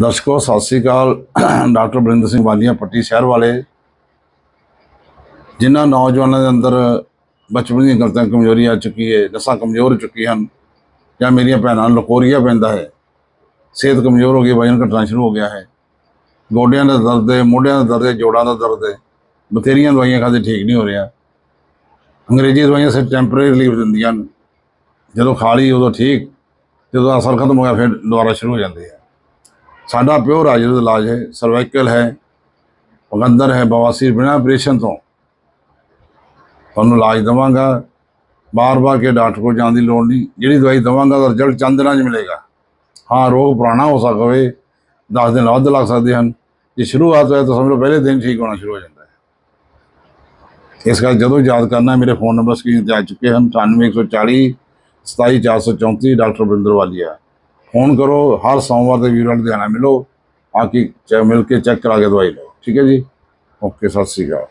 ਦਰਸ਼ਕੋ, ਸਤਿ ਸ੍ਰੀ ਅਕਾਲ। ਡਾਕਟਰ ਬਰਿੰਦਰ ਸਿੰਘ ਵਾਲੀਆ ਪੱਟੀ ਸ਼ਹਿਰ ਵਾਲੇ। ਜਿਨ੍ਹਾਂ ਨੌਜਵਾਨਾਂ ਦੇ ਅੰਦਰ ਬਚਪਨ ਦੀਆਂ ਗਲਤਾਂ ਕਮਜ਼ੋਰੀ ਆ ਚੁੱਕੀ ਹੈ, ਨਸਾਂ ਕਮਜ਼ੋਰ ਹੋ ਚੁੱਕੀ ਹਨ, ਜਾਂ ਮੇਰੀਆਂ ਭੈਣਾਂ ਨੂੰ ਲਕੋਰੀਆ ਪੈਂਦਾ ਹੈ, ਸਿਹਤ ਕਮਜ਼ੋਰ ਹੋ ਗਈ, ਵਜਨ ਘਟਣਾ ਸ਼ੁਰੂ ਹੋ ਗਿਆ ਹੈ। ਗੋਡਿਆਂ ਦਾ ਦਰਦ ਹੈ, ਮੋਢਿਆਂ ਦਾ ਦਰਦ ਹੈ, ਜੋੜਾਂ ਦਾ ਦਰਦ ਹੈ, ਬਥੇਰੀਆਂ ਦਵਾਈਆਂ ਖਾਦੇ ਠੀਕ ਨਹੀਂ ਹੋ ਰਿਹਾ। ਅੰਗਰੇਜ਼ੀ ਦਵਾਈਆਂ ਸਿਰਫ ਟੈਂਪਰੇਰੀ ਰਿਲੀਫ ਦਿੰਦੀਆਂ ਹਨ। ਜਦੋਂ ਖਾ ਲਈ ਉਦੋਂ ਠੀਕ, ਜਦੋਂ ਅਸਰ ਖਤਮ ਹੋ ਗਿਆ, ਫਿਰ ਦੁਬਾਰਾ ਸ਼ੁਰੂ ਹੋ ਜਾਂਦੀ ਹੈ ਸਾਡਾ ਪਿਓਰ ਆਯੁਰਵੇਦ ਇਲਾਜ ਹੈ ਸਰਵਾਈਕਲ ਹੈ ਪਗੰਦਰ ਹੈ ਬਵਾਸੀਰ ਬਿਨਾਂ ਆਪਰੇਸ਼ਨ ਤੋਂ। ਤੁਹਾਨੂੰ ਇਲਾਜ ਦਵਾਂਗਾ ਬਾਰ-ਬਾਰ ਕੇ ਡਾਕਟਰ ਕੋਲ ਜਾਣ ਦੀ ਲੋੜ ਨਹੀਂ, ਜਿਹੜੀ ਦਵਾਈ ਦਵਾਂਗਾ ਉਹਦਾ ਰਿਜ਼ਲਟ ਚੰਦ ਦਿਨਾਂ 'ਚ ਮਿਲੇਗਾ। ਹਾਂ, ਰੋਗ ਪੁਰਾਣਾ ਹੋ ਸਕਦਾ ਹੋਵੇ 10 ਦਿਨ ਵੱਧ ਲੱਗ ਸਕਦੇ ਹਨ। ਜੇ ਸ਼ੁਰੂਆਤ ਹੋਇਆ ਤਾਂ ਸਮਝ ਲਓ ਪਹਿਲੇ ਦਿਨ ਠੀਕ ਹੋਣਾ ਸ਼ੁਰੂ ਹੋ ਜਾਂਦਾ ਹੈ। ਇਸ ਕਰਕੇ ਜਦੋਂ ਯਾਦ ਕਰਨਾ, ਮੇਰੇ ਫੋਨ ਨੰਬਰ ਸਕਰੀਨ ਤੇ ਆ ਚੁੱਕੇ ਹਨ 9140 27434 ਡਾਕਟਰ ਬਿੰਦਰ ਵਾਲੀਆ ਫੋਨ ਕਰੋ, ਹਰ ਸੋਮਵਾਰ ਦੇ ਵੀਰਵਾਰ ਲੁਧਿਆਣਾ ਮਿਲੋ, ਆ ਕੇ ਚੈ- ਮਿਲ ਕੇ ਚੈੱਕ ਕਰਾ ਕੇ ਦਵਾਈ ਲਓ। ਠੀਕ ਹੈ ਜੀ? ਓਕੇ, ਸਤਿ ਸ਼੍ਰੀ ਅਕਾਲ।